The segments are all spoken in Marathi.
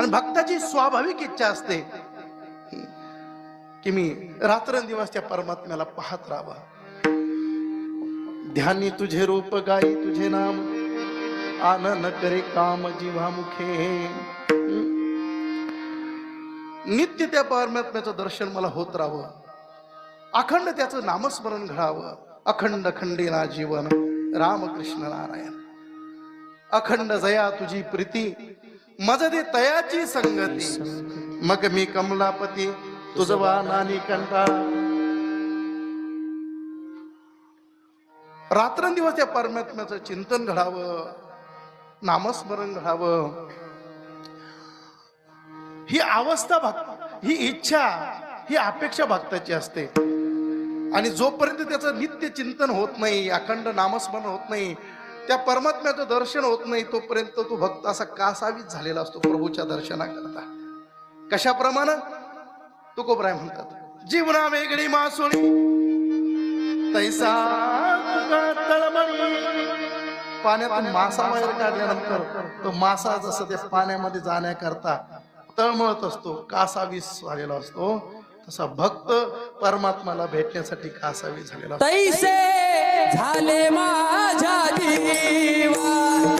आणि भक्ताची स्वाभाविक इच्छा असते की मी रात्रंदिवस त्या परमात्म्याला पाहत राहावा. ध्यानी तुझे रूप गाई तुझे नाम. आनन करे काम जीवामुखे नित्य त्या परमात्म्याचं दर्शन मला होत राहावं. अखंड त्याचं नामस्मरण घडावं. अखंड खंडेना जीवन. रामकृष्ण नारायण. अखंड जया तुझी प्रीती. मज दे तयाची संगती. मग मी कमलापती तुझ नानी कंटाळा. रात्रंदिवस या परमात्म्याचं चिंतन घडावं नामस्मरण घडावं. ही अवस्था भक्त ही इच्छा ही अपेक्षा भक्ताची असते. आणि जोपर्यंत त्याचं नित्य चिंतन होत नाही अखंड नामस्मरण होत नाही त्या परमात्म्याचं दर्शन होत नाही तोपर्यंत तो भक्त असा कासावीच झालेला असतो प्रभूच्या दर्शनाकरता. कशाप्रमाणे? तुकोबराय म्हणतात जीवना वेगळी मासोळी तैसा पाण्यातून मासा बाहेर काढल्यानंतर तो मासा जसं त्या पाण्यामध्ये जाण्याकरता तळमळत असतो कासावीस झालेला असतो तसा भक्त परमात्माला भेटण्यासाठी कासावी झालेला असतो. तैसे झाले माझ्या जीवा.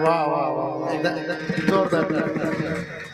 वा वा वा वा. जोरदार